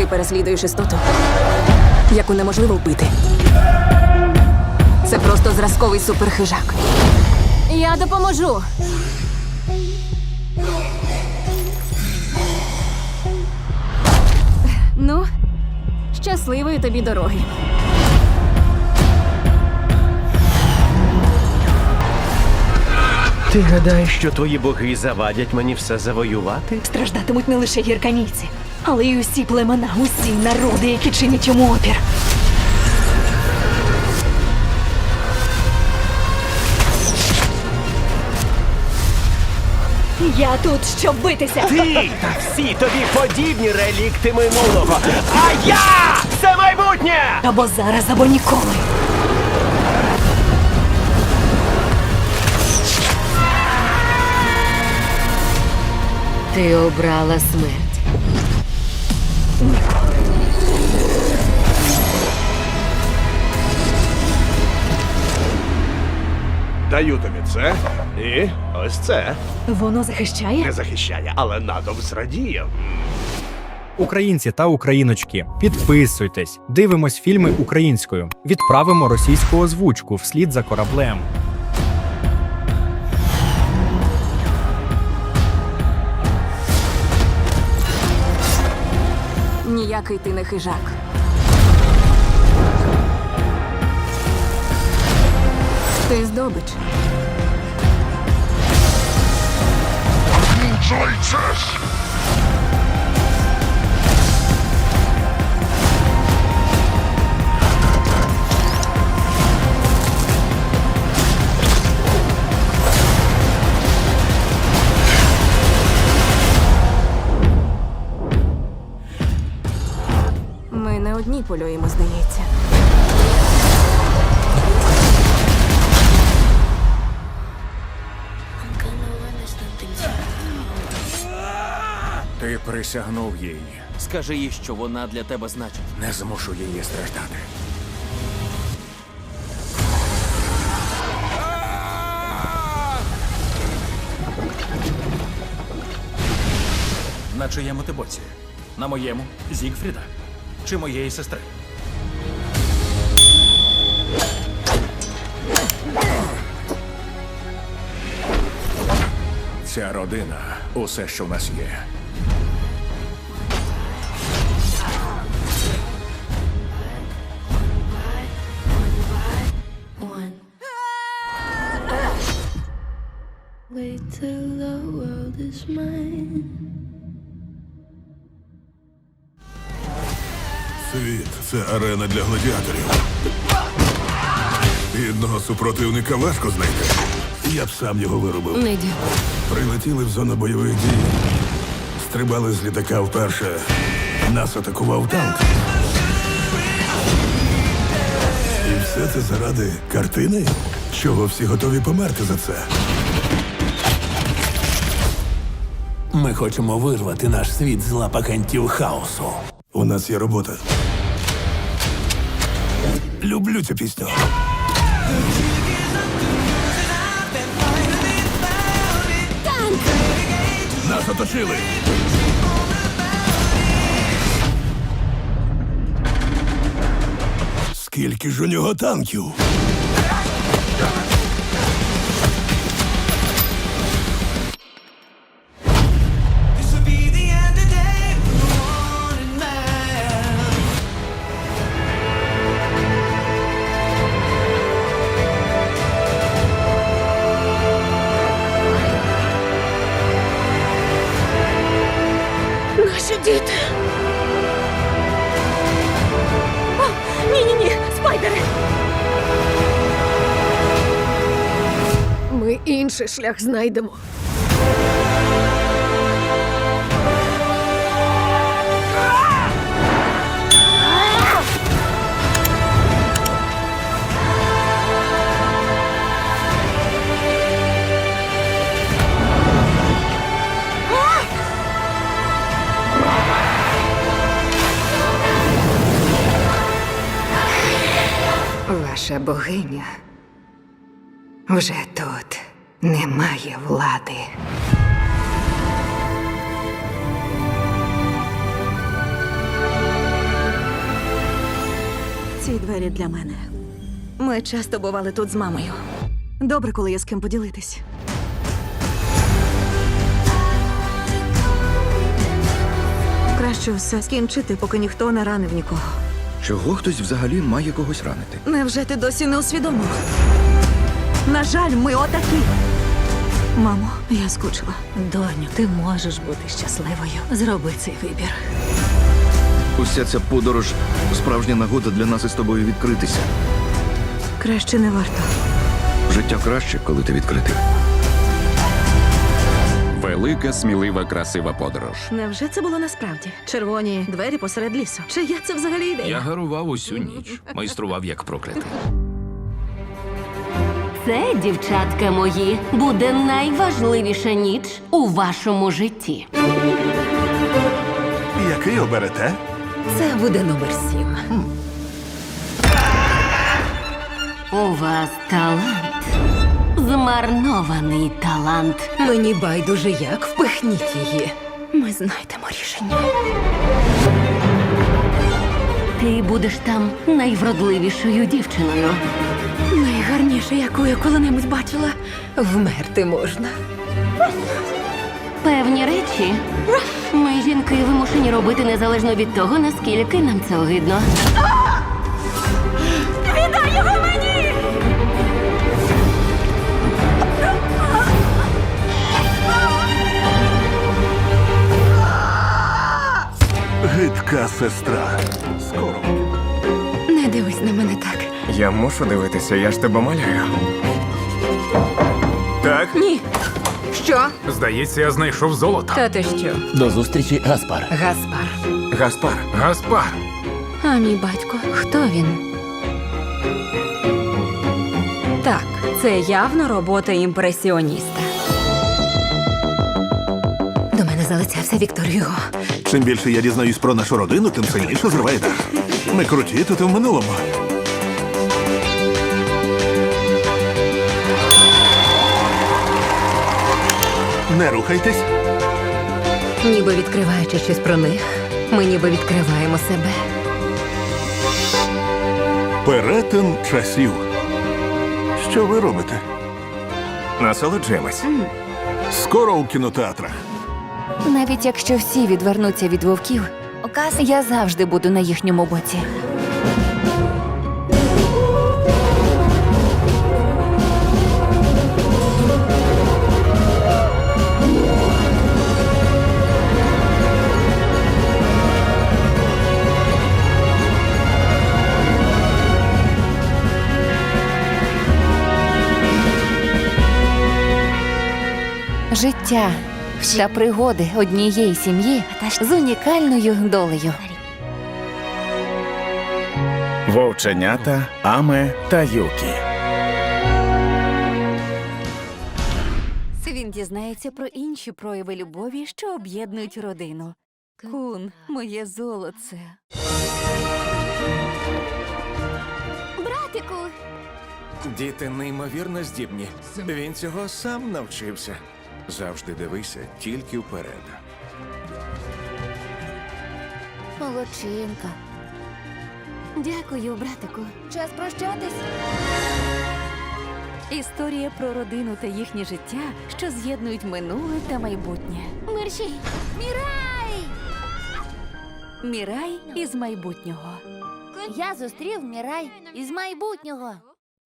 Ти переслідуєш істоту, яку неможливо вбити. Це просто зразковий суперхижак. Я допоможу. Ну, щасливої тобі дороги. Ти гадаєш, що твої боги завадять мені все завоювати? Страждатимуть не лише гірканійці, але й усі племена, усі народи, які чинять йому опір. Я тут, щоб битися. Ти та всі тобі подібні релікти минулого. А я це майбутнє! Або зараз, або ніколи. Ти обрала смерть. Даю тобі це і ось це. Воно захищає? Не захищає, але натовп зрадіє. Українці та україночки, підписуйтесь, дивимось фільми українською, відправимо російську озвучку вслід за кораблем. Ніякий ти не хижак. Ти здобич. Ми здається. Ти присягнув їй. Скажи їй, що вона для тебе значить. Не змушу її страждати. На чиєму ти боці? На моєму Зігфріда? Чи моєї сестри? Ця родина усе, що в нас є. Wait till the world is mine. Світ це арена для гладіаторів. Бідного супротивника важко знайти. Я б сам його виробив. Не дякую. Прилетіли в зону бойових дій. Стрибали з літака вперше. Нас атакував танк. І все це заради картини, чого всі готові померти за це. Ми хочемо вирвати наш світ з лап агентів хаосу. У нас є робота. Люблю цю пісню. Оточили. Скільки ж у нього танків? Ми інший шлях знайдемо. Ваша богиня вже тут немає влади. Ці двері для мене. Ми часто бували тут з мамою. Добре, коли є з ким поділитись. Краще все скінчити, поки ніхто не ранив нікого. Чого хтось взагалі має когось ранити? Невже ти досі не усвідомила? На жаль, ми отакі. Мамо, я скучила. Доню, ти можеш бути щасливою. Зроби цей вибір. Уся ця подорож справжня нагода для нас із тобою відкритися. Краще не варто. Життя краще, коли ти відкритий. Велика, смілива, красива подорож. Невже це було насправді? Червоні двері посеред лісу. Чия це взагалі ідея? Я гарував усю ніч, майстрував як проклятий. Це, дівчатка мої, буде найважливіша ніч у вашому житті. Який оберете? Це буде номер сім. У вас талант. Змарнований талант. Мені байдуже як впихніть її. Ми знайдемо рішення. Ти будеш там найвродливішою дівчиною. Найгарніше, яку я коли-небудь бачила. Вмерти можна. Певні речі ми, жінки, вимушені робити незалежно від того, наскільки нам це огидно. Віддай його мені! Гидка сестра. Скоро. Не дивись на мене так. Я мушу дивитися, я ж тебе малюю. Так? Ні. Що? Здається, я знайшов золото. Та ти що? До зустрічі, Гаспар. Гаспар. Гаспар. Гаспар. А мій батько, хто він? Так, це явно робота імпресіоніста. До мене залицявся Віктор Юго. Чим більше я дізнаюсь про нашу родину, тим сильніше зриває дах. Ми круті тут і в минулому. Не рухайтесь. Ніби відкриваючи щось про них, ми ніби відкриваємо себе. Перетин часів. Що ви робите? Насолоджуємось. Скоро у кінотеатрах. Навіть якщо всі відвернуться від вовків, я завжди буду на їхньому боці. Життя та пригоди однієї сім'ї з унікальною долею. Вовченята, Аме та Юкі. Він дізнається про інші прояви любові, що об'єднують родину. Кун, моє золоце. Братику, Діти неймовірно здібні. Він цього сам навчився. Завжди дивися тільки вперед. Молодчинка. дякую, братику. Час прощатись. Історія про родину та їхнє життя, що з'єднують минуле та майбутнє. Мерші, Мірай! Мірай із майбутнього. Я зустрів Мірай із майбутнього.